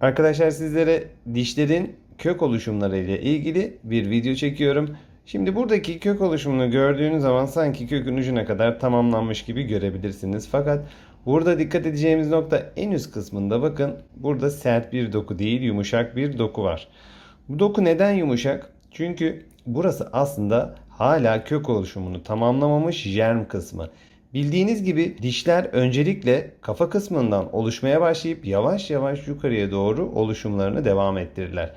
Arkadaşlar sizlere dişlerin kök oluşumları ile ilgili bir video çekiyorum. Şimdi buradaki kök oluşumunu gördüğünüz zaman sanki kökün ucuna kadar tamamlanmış gibi görebilirsiniz. Fakat burada dikkat edeceğimiz nokta en üst kısmında bakın burada sert bir doku değil yumuşak bir doku var. Bu doku neden yumuşak? Çünkü burası aslında hala kök oluşumunu tamamlamamış germ kısmı. Bildiğiniz gibi dişler öncelikle kafa kısmından oluşmaya başlayıp yavaş yavaş yukarıya doğru oluşumlarını devam ettirirler.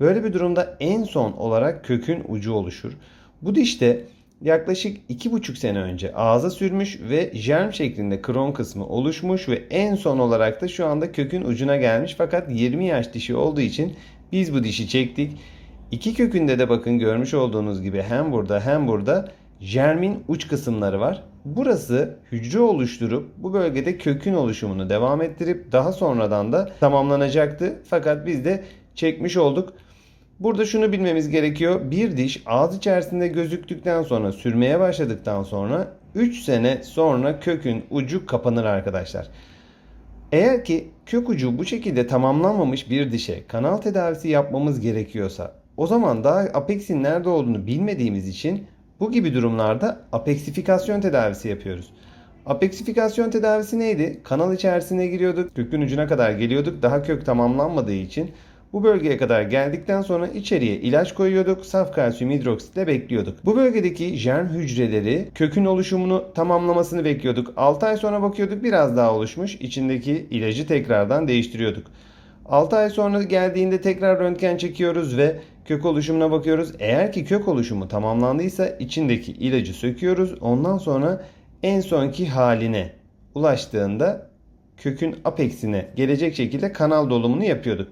Böyle bir durumda en son olarak kökün ucu oluşur. Bu dişte yaklaşık 2,5 sene önce ağza sürmüş ve germ şeklinde kron kısmı oluşmuş ve en son olarak da şu anda kökün ucuna gelmiş fakat 20 yaş dişi olduğu için biz bu dişi çektik. İki kökünde de bakın görmüş olduğunuz gibi hem burada hem burada germin uç kısımları var. Burası hücre oluşturup bu bölgede kökün oluşumunu devam ettirip daha sonradan da tamamlanacaktı. Fakat biz de çekmiş olduk. Burada şunu bilmemiz gerekiyor. Bir diş ağız içerisinde gözüktükten sonra sürmeye başladıktan sonra 3 sene sonra kökün ucu kapanır arkadaşlar. Eğer ki kök ucu bu şekilde tamamlanmamış bir dişe kanal tedavisi yapmamız gerekiyorsa o zaman daha apexin nerede olduğunu bilmediğimiz için bu gibi durumlarda apeksifikasyon tedavisi yapıyoruz. Apeksifikasyon tedavisi neydi? Kanal içerisine giriyorduk, kökün ucuna kadar geliyorduk. Daha kök tamamlanmadığı için bu bölgeye kadar geldikten sonra içeriye ilaç koyuyorduk. Saf kalsiyum hidroksitle bekliyorduk. Bu bölgedeki germ hücreleri kökün oluşumunu tamamlamasını bekliyorduk. 6 ay sonra bakıyorduk biraz daha oluşmuş. İçindeki ilacı tekrardan değiştiriyorduk. 6 ay sonra geldiğinde tekrar röntgen çekiyoruz ve kök oluşumuna bakıyoruz. Eğer ki kök oluşumu tamamlandıysa içindeki ilacı söküyoruz. Ondan sonra en sonki haline ulaştığında kökün apexine gelecek şekilde kanal dolumunu yapıyorduk.